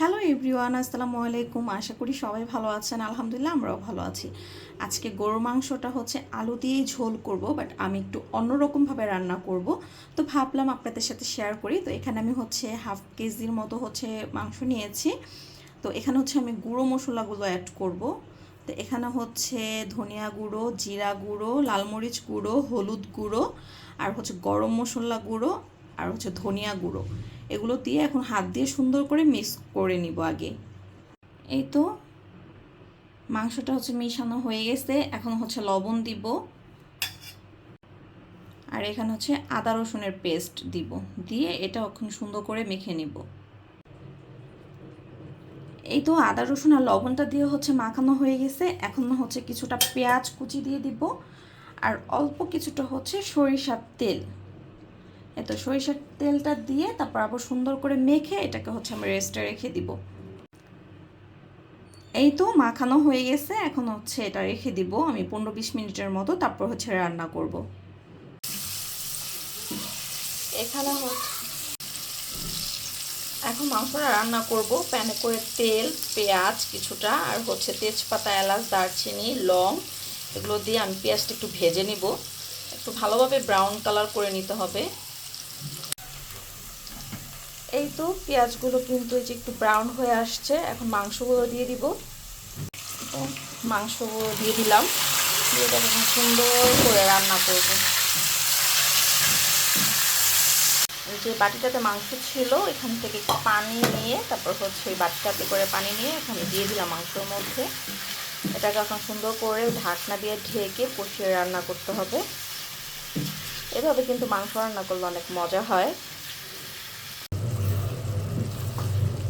Hello everyone, আসসালামু আলাইকুম। আশা করি সবাই ভালো আছেন। আলহামদুলিল্লাহ, আমরাও ভালো আছি। আজকে গরুর মাংসটা হচ্ছে আলু দিয়েই ঝোল করব বাট আমি একটু অন্যরকমভাবে রান্না করব। তো ভাবলাম আপনাদের সাথে শেয়ার করি। তো এখানে আমি হচ্ছে হাফ কেজির মতো হচ্ছে মাংস নিয়েছি। তো এখানে হচ্ছে আমি গুঁড়ো মশলাগুলো অ্যাড করব। তো এখানে হচ্ছে ধনিয়া গুঁড়ো, জিরা গুঁড়ো লালমরিচ গুঁড়ো, হলুদ গুঁড়ো, আর হচ্ছে গরম মশলা গুঁড়ো, আর হচ্ছে ধনিয়া গুঁড়ো। এগুলো দিয়ে এখন হাত দিয়ে সুন্দর করে মিক্স করে নিব আগে। এই তো মাংসটা হচ্ছে মিশানো হয়ে গেছে। এখন হচ্ছে লবণ দিব। আর এখানে হচ্ছে আদা রসুনের পেস্ট দিব। দিয়ে এটা এখন সুন্দর করে মেখে নিব। এই তো আদা রসুন আর লবণটা দিয়ে হচ্ছে মাখানো হয়ে গেছে। এখন হচ্ছে কিছুটা পেঁয়াজ কুচি দিয়ে দিব। আর অল্প কিছুটা হচ্ছে সরিষার তেল। এত সরিষার তেলটা দিয়ে তারপর আবার সুন্দর করে মেখে এটাকে হচ্ছে আমি রেস্টে রেখে দিব। এই তো মাখানো হয়ে গেছে, এখন হচ্ছে এটা রেখে দিব। আমি পনেরো বিশ মিনিটের মতো তারপর হচ্ছে রান্না করব। এখানে হচ্ছে এখন মাংসটা রান্না করব। প্যানে করে তেল, পেঁয়াজ কিছুটা, আর হচ্ছে তেজপাতা, এলাচ, দারচিনি, লং এগুলো দিয়ে আমি পেঁয়াজটা একটু ভেজে নিব। একটু ভালোভাবে ব্রাউন কালার করে নিতে হবে। এই তো পেঁয়াজগুলো কিন্তু এই যে একটু ব্রাউন হয়ে আসছে, এখন মাংসগুলো দিয়ে দিব। মাংসগুলো দিয়ে দিলাম। দিয়ে এখন সুন্দর করে রান্না করব। যে বাটিটাতে মাংস ছিল, এখান থেকে পানি নিয়ে, তারপর হচ্ছে ওই বাটিটাতে করে পানি নিয়ে এখানে দিয়ে দিলাম মাংসের মধ্যে। এটাকে এখন সুন্দর করে ঢাকনা দিয়ে ঢেকে কষিয়ে রান্না করতে হবে। এভাবে কিন্তু মাংস রান্না করলে অনেক মজা হয়।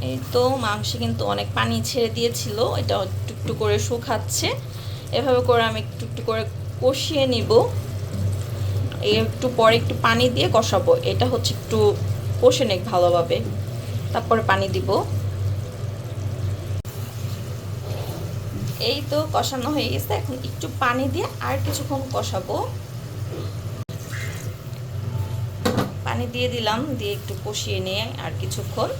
এই তো মাংসে কিন্তু অনেক পানি ছেড়ে দিয়েছিল, এটা একটু করে শুকাচ্ছে। এভাবে করে আমি একটু একটু করে কষিয়ে নিব। একটু পরে একটু পানি দিয়ে কষাবো, এটা হচ্ছে একটু কষে নেক ভালোভাবে। তারপরে পানি দিব। এই তো কষানো হয়ে গেছে, এখন একটু পানি দিয়ে আর কিছুক্ষণ কষাবো। পানি দিয়ে দিলাম, দিয়ে একটু কষিয়ে নিয়ে আর কিছুক্ষণ।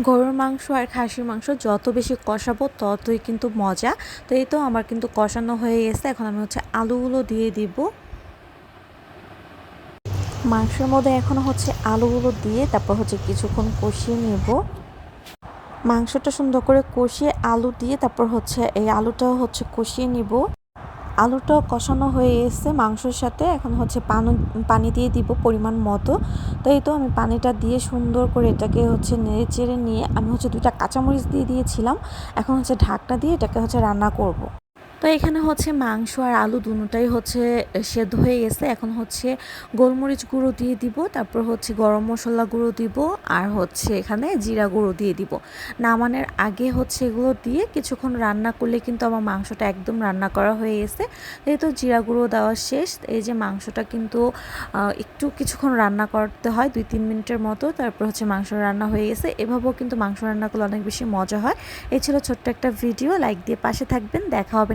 গরুর মাংস আর খাসির মাংস যত বেশি কষাবো ততই কিন্তু মজা। তো এই তো আমার কিন্তু কষানো হয়ে গেছে। এখন আমি হচ্ছে আলুগুলো দিয়ে দিব। মাংসের মধ্যে এখন হচ্ছে আলুগুলো দিয়ে তারপর হচ্ছে কিছুক্ষণ কষিয়ে নেব। মাংসটা সুন্দর করে কষিয়ে আলু দিয়ে তারপর হচ্ছে এই আলুটা হচ্ছে কষিয়ে নিব। আলুটাও কষানো হয়ে এসছে মাংসের সাথে। এখন হচ্ছে পানি পানি দিয়ে দিব পরিমাণ মতো। তো এই তো আমি পানিটা দিয়ে সুন্দর করে এটাকে হচ্ছে নেড়ে চেড়ে নিয়ে আমি হচ্ছে দুইটা কাঁচামরিচ দিয়ে দিয়েছিলাম। এখন হচ্ছে ঢাকটা দিয়ে এটাকে হচ্ছে রান্না করব। তো এখানে হচ্ছে মাংস আর আলু দুটাই হচ্ছে সেদ্ধ হয়ে গেছে। এখন হচ্ছে গোলমরিচ গুঁড়ো দিয়ে দিব, তারপর হচ্ছে গরম মশলা গুঁড়ো দিব, আর হচ্ছে এখানে জিরা গুঁড়ো দিয়ে দিব। নামানোর আগে হচ্ছে এগুলো দিয়ে কিছুক্ষণ রান্না করলে কিন্তু আমার মাংসটা একদম রান্না করা হয়ে গেছে। এই তো জিরা গুঁড়ো দেওয়া শেষ, এই যে মাংসটা কিন্তু একটু কিছুক্ষণ রান্না করতে হয়, দুই তিন মিনিটের মতো, তারপর হচ্ছে মাংস রান্না হয়ে গেছে। এভাবেও কিন্তু মাংস রান্না করলে অনেক বেশি মজা হয়। এই ছিল ছোট্ট একটা ভিডিও। লাইক দিয়ে পাশে থাকবেন। দেখা হবে